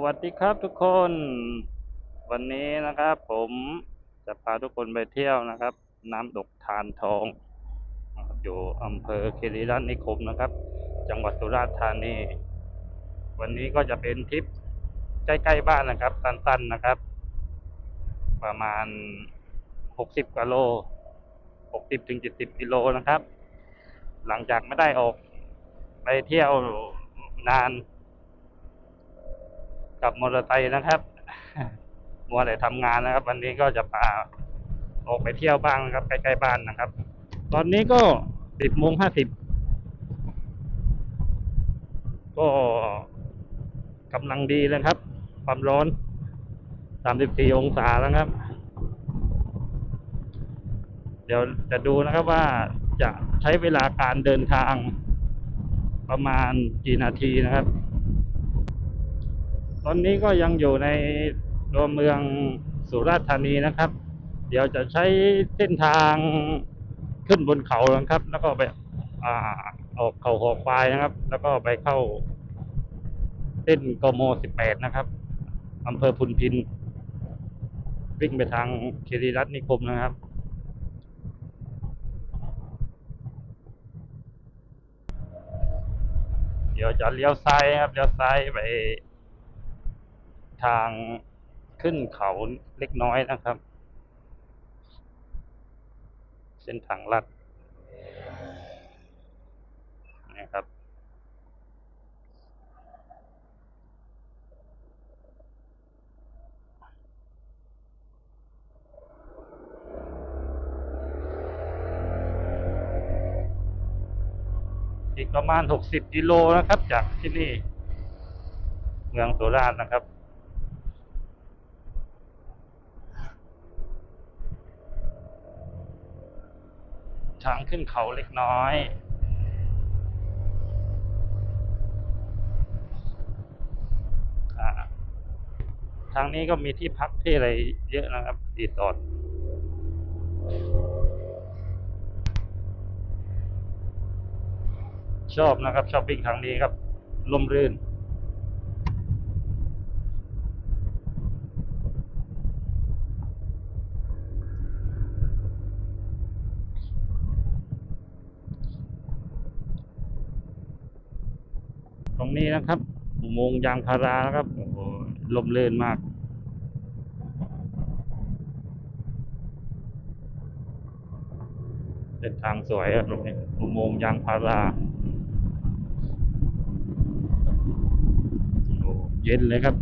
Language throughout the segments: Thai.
วัสดีครับทุกคน วันนี้นะครับ ผมจะพาทุกคนไปเที่ยวนะครับ น้ำตกทานทองนะครับอยู่อำเภอคีรีรัตน์นิคมนะครับ จังหวัดสุราษฎร์ธานี วันนี้ก็จะเป็นทริปใกล้ๆบ้านนะครับ สั้นๆนะครับ ประมาณหกสิบกิโลหกสิบถึงเจ็ดสิบกิโลนะครับ หลังจากไม่ได้ออกไปเที่ยวนาน กับมอเตอร์ไซค์นะครับมัวแต่ทำงานนะครับ วันนี้ก็จะพาออกไปเที่ยวบ้างนะครับใกล้ๆบ้านนะครับ ตอนนี้ก็สิบโมงห้าสิบก็กำลังดีเลยครับ ความร้อนสามสิบสี่องศาแล้วครับ เดี๋ยวจะดูนะครับว่าจะใช้เวลาการเดินทางประมาณกี่นาทีนะครับ ตอนนี้ก็ยังอยู่ในตัวเมืองสุราษฎร์ธานีนะครับ เดี๋ยวจะใช้เส้นทางขึ้นบนเขานะครับ แล้วก็ไปอ่าออกเขาหอกควายนะครับ แล้วก็ไปเข้าเส้นกม18นะครับอำเภอพุนพิน วิ่งไปทางคีรีรัตนิคมนะครับ เดี๋ยวจะเลี้ยวซ้ายครับเลี้ยวซ้ายไป ทางขึ้นเขาเล็กน้อยนะครับ เส้นทางลัดนะครับอีกประมาณหกสิบกิโลนะครับ จากที่นี่ เมืองสุราษนะครับ ทาง ขึ้นเขาเล็กน้อย ทางนี้ก็มีที่พักที่อะไรเยอะนะครับรีสอร์ทชอบนะครับชอบวิ่งทางนี้ครับลมรื่น นี้นะครับอุโมงค์ยางพารานะครับโอ้โหลมเลื่นมากเป็นทางสวยอะตรงนี้อุโมงค์ยางพาราโอ้เย็นเลยครับ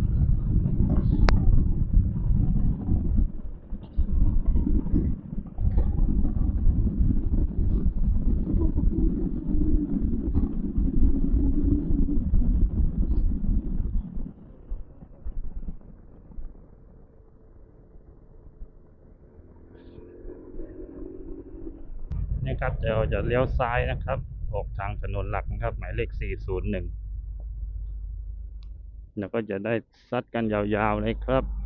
ครับเดี๋ยวจะเลี้ยวซ้ายนะครับ ออกทางถนนหลักนะครับ หมายเลข 401 แล้วก็จะได้ซัดกันยาวๆเลยครับ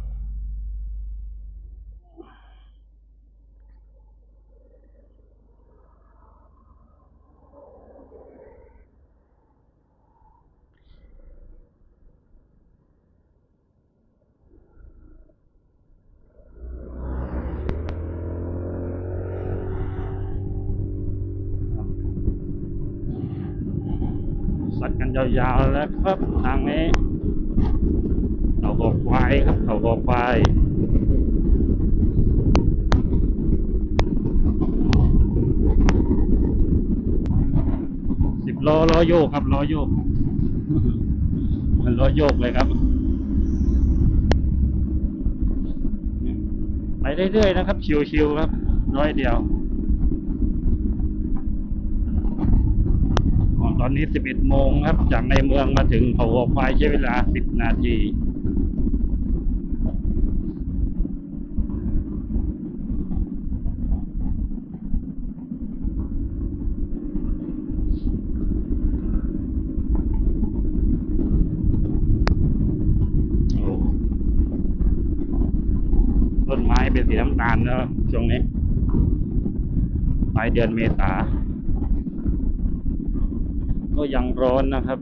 ยาวแล้วครับทางนี้เขาหอกควายครับเขาหอกควายสิบล้อล้อโยกครับล้อโยก มันล้อโยกเลยครับ ไปเรื่อยๆนะครับ ชิวๆครับ ร้อยเดียว อ๋อตอนนี้ 11 โมงครับ จากในเมืองมาถึงเขาหัวควายใช้เวลา 10 นาทีโอ้ต้นไม้เป็นสีน้ำตาลแล้วช่วงนี้ปลายเดือนเมษา ยังร้อนนะครับ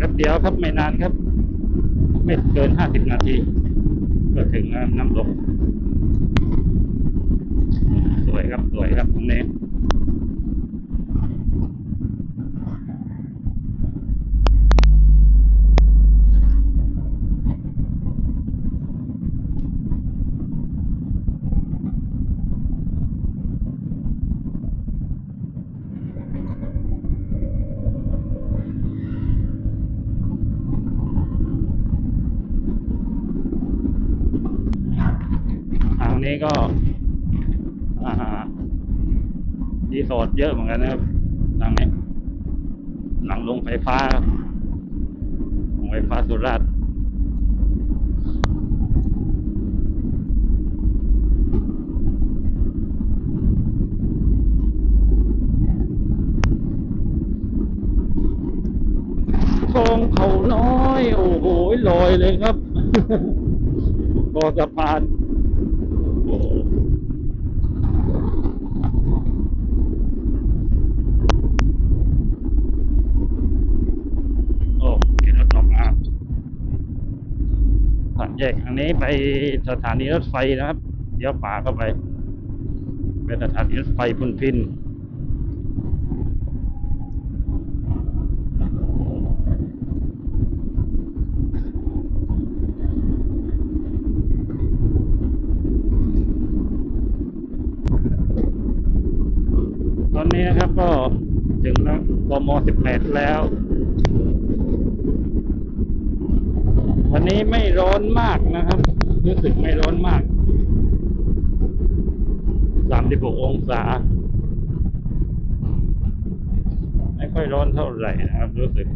ครับเดียวครับไม่นานครับ ไม่เกินห้าสิบนาที ก็ถึงน้ำตกสวยครับ สวยครับตรงนี้ อร์ทเยอะเหมือนกันนะครับทางนี้หลังลงไฟฟ้าครับลงไฟฟ้าสุราษฎร์คลองเขาน้อย โอ้โหลอยเลยครับบอสะพาน โอ้โหโอ้เห็นรถออกมาผ่าน แยกทางนี้ไปสถานีรถไฟนะครับ เดี๋ยวป่าเข้าไปไปสถานีรถไฟพุนพินตอนนี้นะครับก็ถึงแล้วกม18 แล้ว วันนี้ไม่ร้อนมากนะครับ รู้สึกไม่ร้อนมาก 36 องศา ไม่ค่อยร้อนเท่าไหร่นะครับ รู้สึก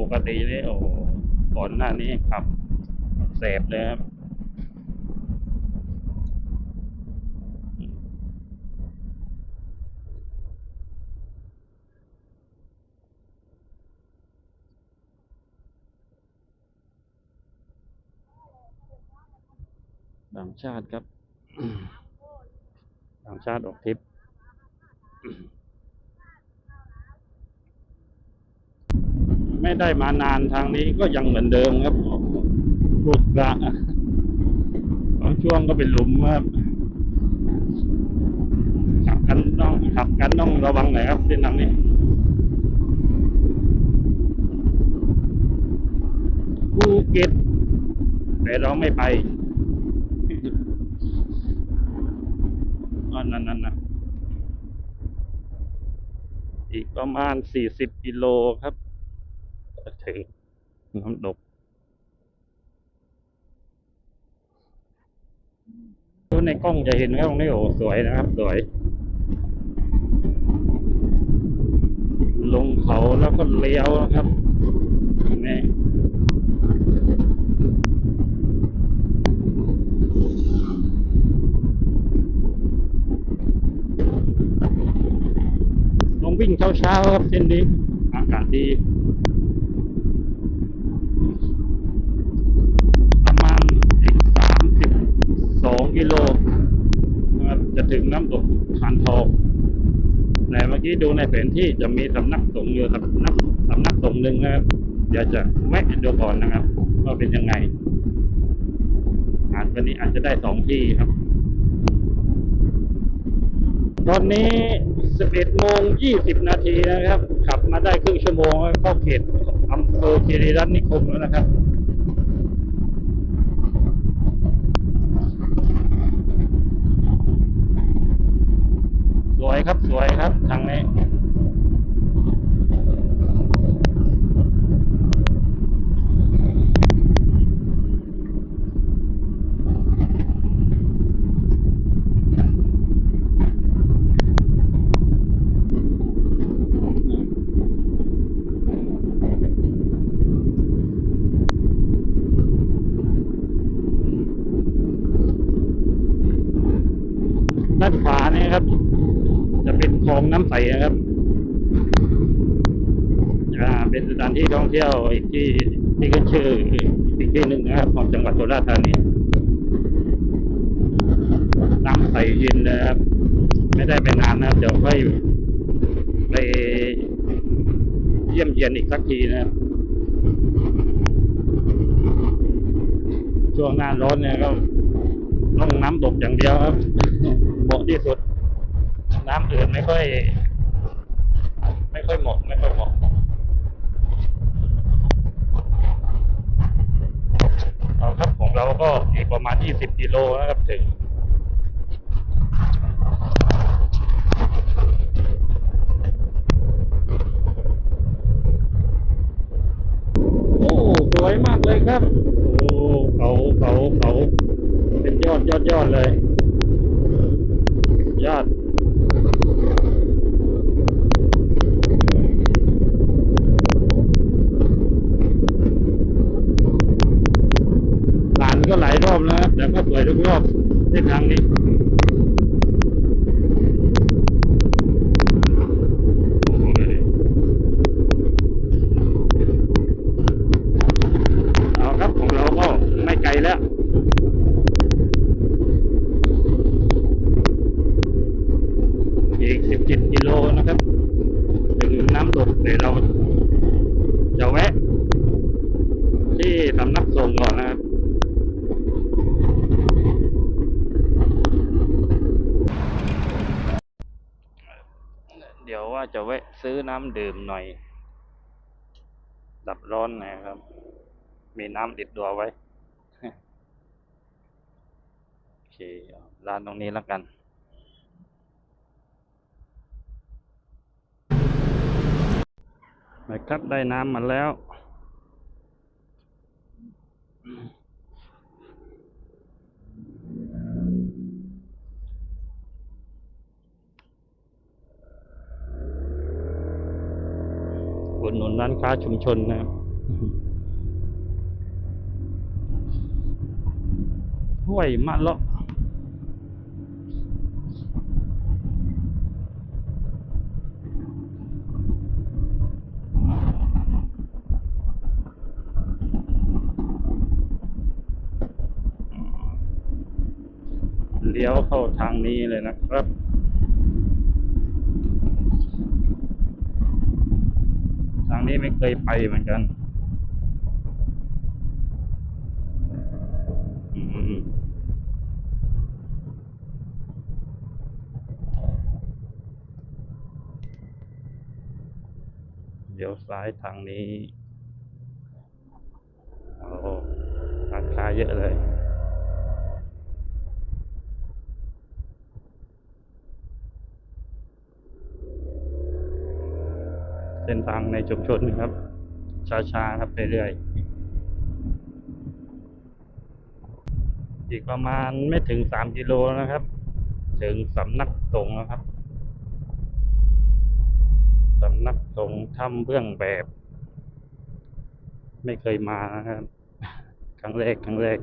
ปกตินี่โอ้ก่อนหน้านี้ขับแสบเลยครับ ต่าง ชาติครับต่างชาติออกทริปไม่ได้มานานทางนี้ก็ยังเหมือนเดิมครับรุดกระบางช่วงก็เป็นหลุมครับขับกันต้องขับกันต้องระวังหน่อยครับเส้นทางนี้ภูเก็ตแต่เราไม่ไป อั นนั้นนั่นนะอีกประมาณสี่สิบกิโลครับจะถึงน้ำตกดูในกล้องจะเห็นครับตรงนี้โอ้สวยนะครับ สวย ลงเขาแล้วก็เลี้ยวนะครับนี่ลงวิ่งเช้าๆครันนี้ อากาศดีประมาณอีกสามสิบสองกิโลนะครับจะถึงน้ำตกทานทองแต่เมื่อกี้ดูในแผนที่จะมีสำนักสงฆ์อยู่สำนักสำนักสงฆ์หนึ่งนะครับเดี๋ยวจะแวะดูก่อนนะครับว่าเป็นยังไงอาจวันนี้อาจจะได้สองที่ครับ ตอนนี้ 11โมง20 นาทีนะครับ ขับมาได้ครึ่งชั่วโมงเข้าเขตอำเภอคีรีรัตน์นิคมแล้วนะครับ เยี่ยมเยียนอีกสักทีนะช่วงหน้าร้อนเนี่ยก็ต้องน้ำตกอย่างเดียวครับเหมาะที่สุด น้ำอื่นไม่ค่อย ไม่ค่อยเหมาะไม่ค่อยเหมาะเอาครับของเราก็อีกประมาณยี่สิบกิโลนะครับถึง แล้วครับแต่ก็สวยทุกรอบเส้นทางนี้ โอ้ยเอาครับของเราก็ไม่ไกลแล้ว อีกสิบเจ็ดกิโลนะครับ ถึงน้ำตกเดี๋ยวเราจะแวะ ที่สำนักสงฆ์ก่อนนะครับ เดี๋ยวว่าจะแวะซื้อน้ำ ดื่มหน่อย ดับร้อนนะครับ มีน้ำติดตัวไว้ โอเคร้านตรงนี้แล้วกันนะครับได้น้ำมาแล้ว อุ ดหนุนร้านค้าชุมชนนะครับห้วยมะเลาะเลี้ยวเข้าทางนี้เลยนะครับ ทาง นี้ไม่เคยไปเหมือนกันเดี๋ยวซ้ายทางนี้ โอ้ราคาเยอะเลย เส้นทางในชุมชนครับ ช้าๆครับไปเรื่อยอีกประมาณไม่ถึงสามกิโลนะครับ ถึงสำนักสงฆ์นะครับสำนักสงฆ์ถ้ำเบื้องแบบ ไม่เคยมานะครับ ครั้งแรกครั้งแรก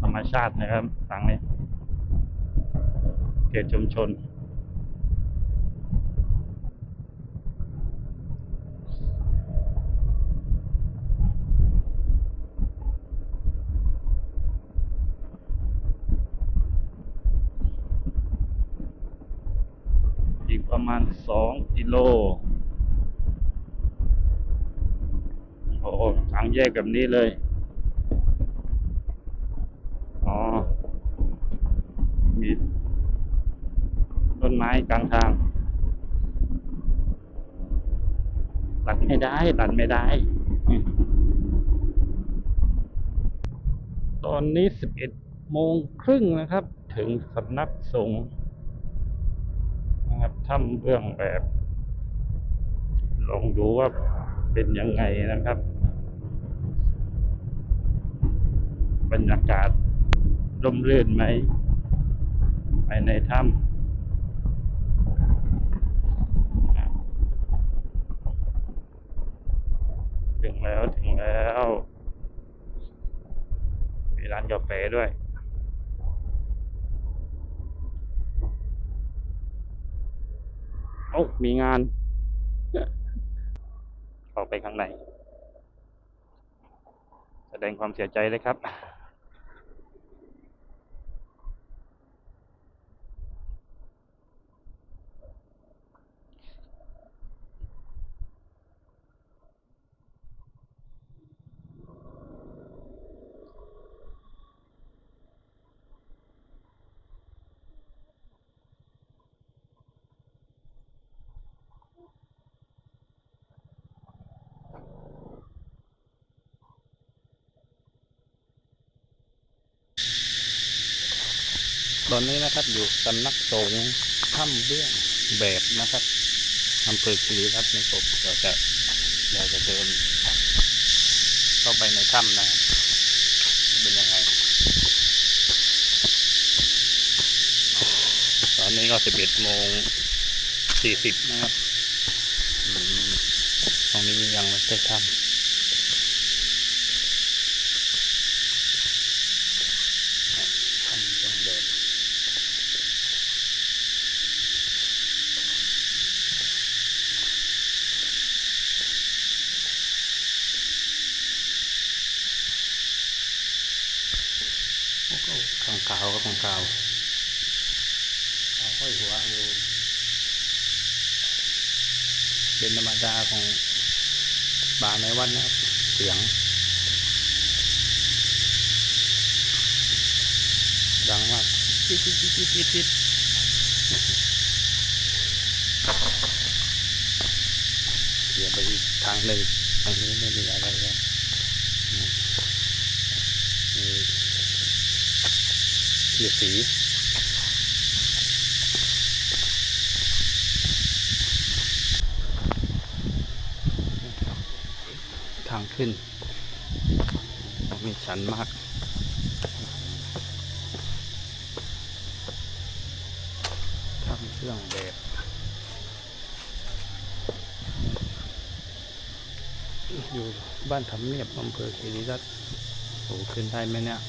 ธรรม ชาตินะครับทางนี้เขตชุมชน อีกประมาณสองกิโลโอ้โหทางแยกแบบนี้เลย อ๋อ มีต้นไม้กลางทาง ตัดไม่ได้ตัดไม่ได้ ตอนนี้สิบเอ็ดโมงครึ่งนะครับ ถึงสำนักสงฆ์นะครับถ้ำเบื้องแบบ ลองดูว่าเป็นยังไงนะครับ บรรยากาศร่มรื่นไหมภายในถ้ำถึงแล้วถึงแล้ว มีร้าน กาแฟด้วย โอ้ามีงานเข้าไปข้างใน แสดงความเสียใจเลยครับ อนนี้นะครับอยู่สำนักสงฆ์ถ้ำเบื้องแบบนะครับอำเภอคีรีรัตน์นิคมเราจะเราจะเดิน เข้าไปในถ้ำนะครับเป็นยังไง ตอนนี้ก็สิบเอ็ดโมงสี่สิบนะครับ ตรงนี้ยังไม่ใช่ถ้ำถ้ำต้องเดินโอ้โหข้าง ขาวก็ข้างขาวเขาห้อยหัวอยู่เป็นธรรมดาของบาในวัดนะครับเสียง ดังมากปิดปิดปิดปิดปิดปิดเดี๋ยวไปอีกทางหนึ่งทางนี้ไม่มีอะไรแล้ว อืมมีเขียสีทางขึ้น มีชันมาก ทำเครื่องแบบอยู่บ้านทำเนียบอำเภอคีรีรัตน์โอ้ขึ้นได้ไหมเนี่ย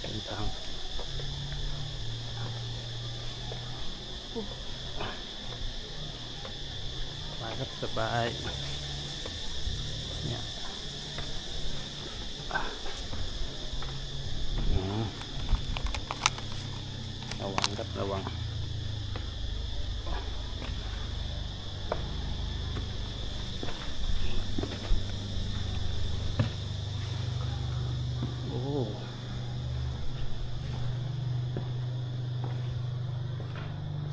เป็นทาง สบายครับสบาย เนี่ยอะอืมระวังครับระวัง โอ้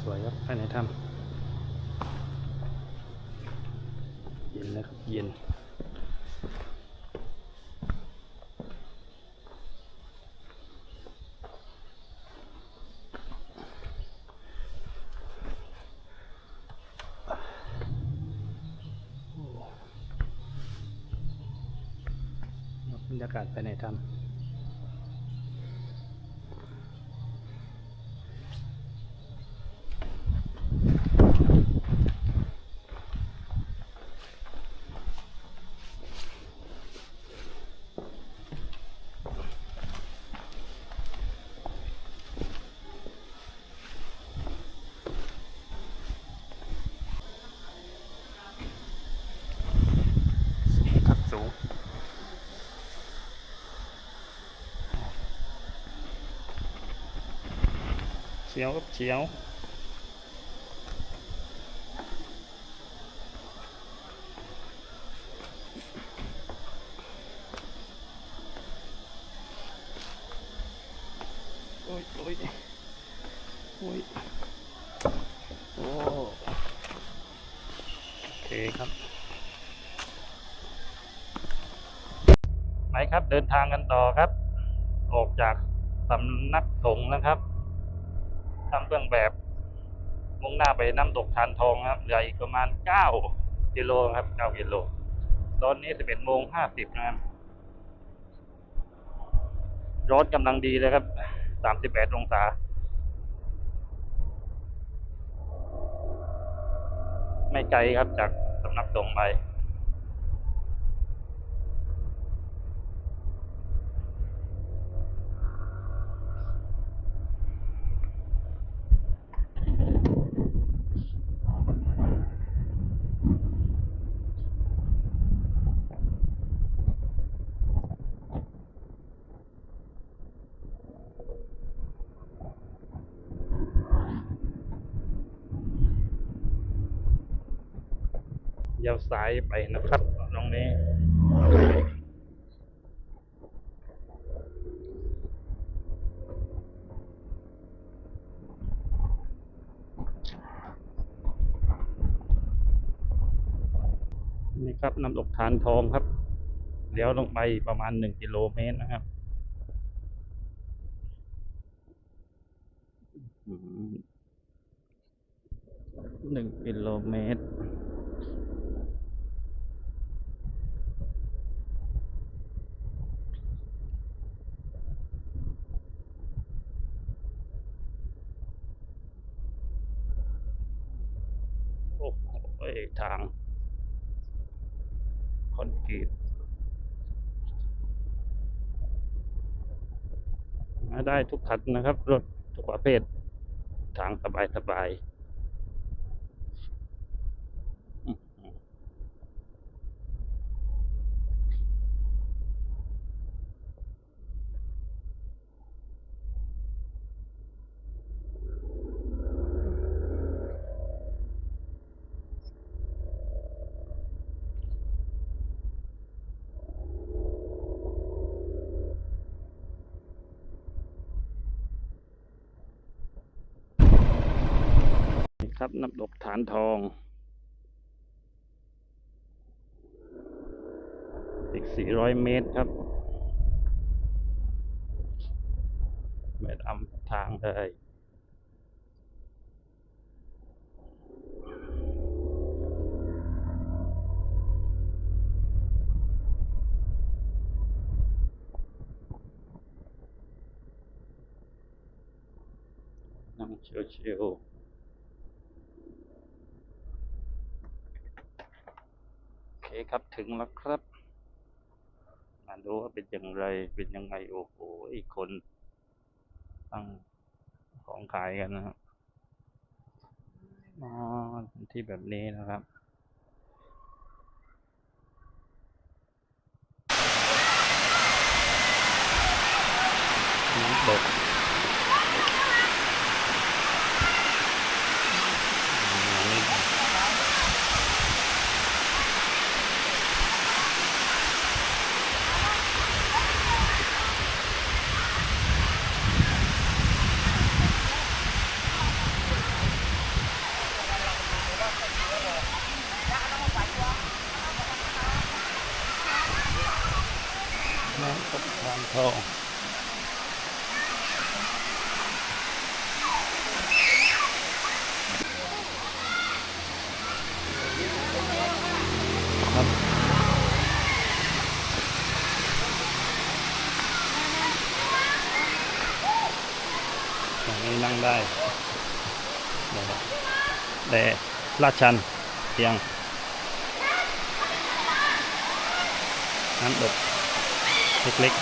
สวยครับภายในถ้ำ เย็นนะครับเย็นโอ้บ รรยากาศภายในถ้ำ เฉียวครับเฉียวโอ้ยโอ้ยโอ้ยโอ้โอเคครับ ไปครับเดินทางกันต่อครับ ออกจากสำนักสงฆ์นะครับ ทำเครื่องแบบ มุ่งหน้าไปน้ำตกทานทองครับเหลืออีกประมาณเก้ากิโลครับเก้ากิโล ตอนนี้สิบเอ็ดโมงห้าสิบนะครับร้อนกำลังดีเลยครับสามสิบแปดองศาไม่ไกลครับจากสำนักสงไป เลี้ยวซ้ายไปนะครับตรงนี้ นี่ครับน้ำตกทานทองครับเลี้ยวลงไปประมาณหนึ่งกิโลเมตรนะครับ อืมหนึ่งกิโลเมตร โอ้ทาง คอนกรีตมาได้ทุกคันนะครับ รถทุกประเภท ทางสบายสบายอื้อหือ น้ำตกฐานทอง อีก 400 เมตรครับไม่ทำทางเลยนั่งชิวๆโอเคครับถึงแล้วครับมาดูว่าเป็นอย่างไรเป็นยังไงโอ้โหอีกคนตั้งของขายกันนะครับอ๋อที่แบบนี้นะครับน้ำตกอืมน้ำตกทางทอง ครับตรงนี้นั่งได้นะครับแต่ ลาดชันเพียงน้ำตกเล็กๆ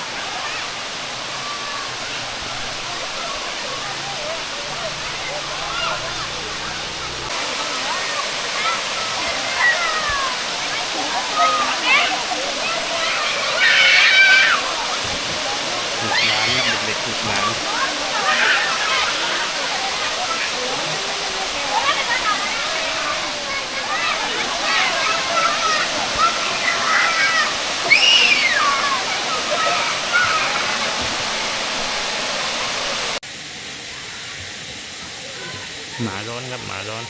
หนุกน้ำครับเด็กๆหนุกน้ำ หมาร้อน ครับหมาร้อน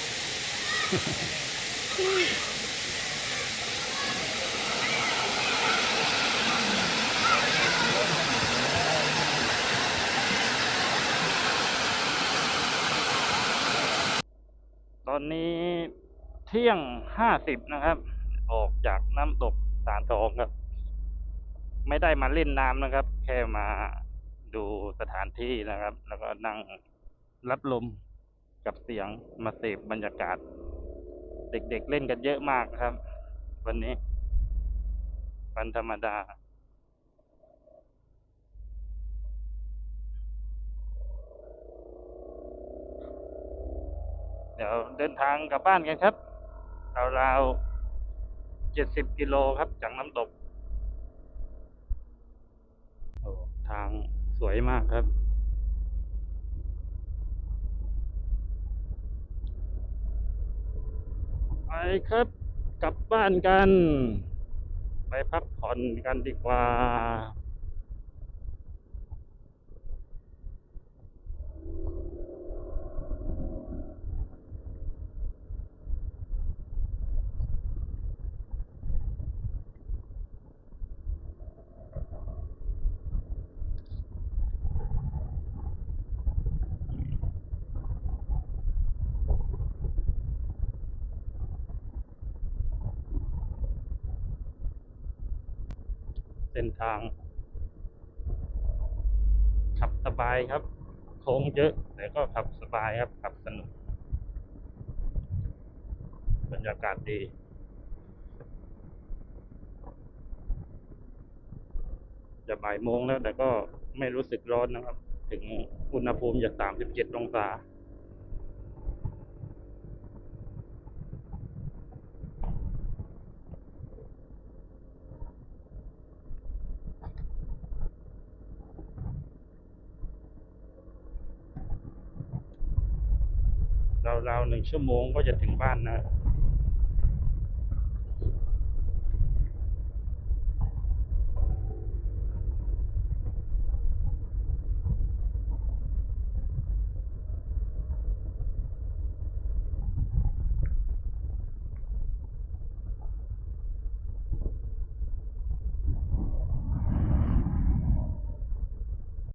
ตอนนี้เที่ยงห้าสิบนะครับ ออกจากน้ำตกสารทองครับ ไม่ได้มาเล่นน้ำนะครับ แค่มาดูสถานที่นะครับ แล้วก็นั่งรับลม กับเสียงมาเสพบรรยากาศ เด็กๆเล่นกันเยอะมากครับ วันนี้วันธรรมดา เดี๋ยวเดินทางกลับบ้านกันครับราวๆเจ็ดสิบกิโลครับจากน้ำตกโอ้ทางสวยมากครับ ไป ครับ กลับบ้านกัน ไปพักผ่อนกันดีกว่า ทาง ขับสบายครับ โค้งเยอะแต่ก็ขับสบายครับขับสนุก บรรยากาศดีจะบ่ายโมงแล้วแต่ก็ไม่รู้สึกร้อนนะครับ ถึงอุณหภูมิจะสามสิบเจ็ดองศา ราวๆหนึ่ งชั่วโมงก็จะถึงบ้านนะ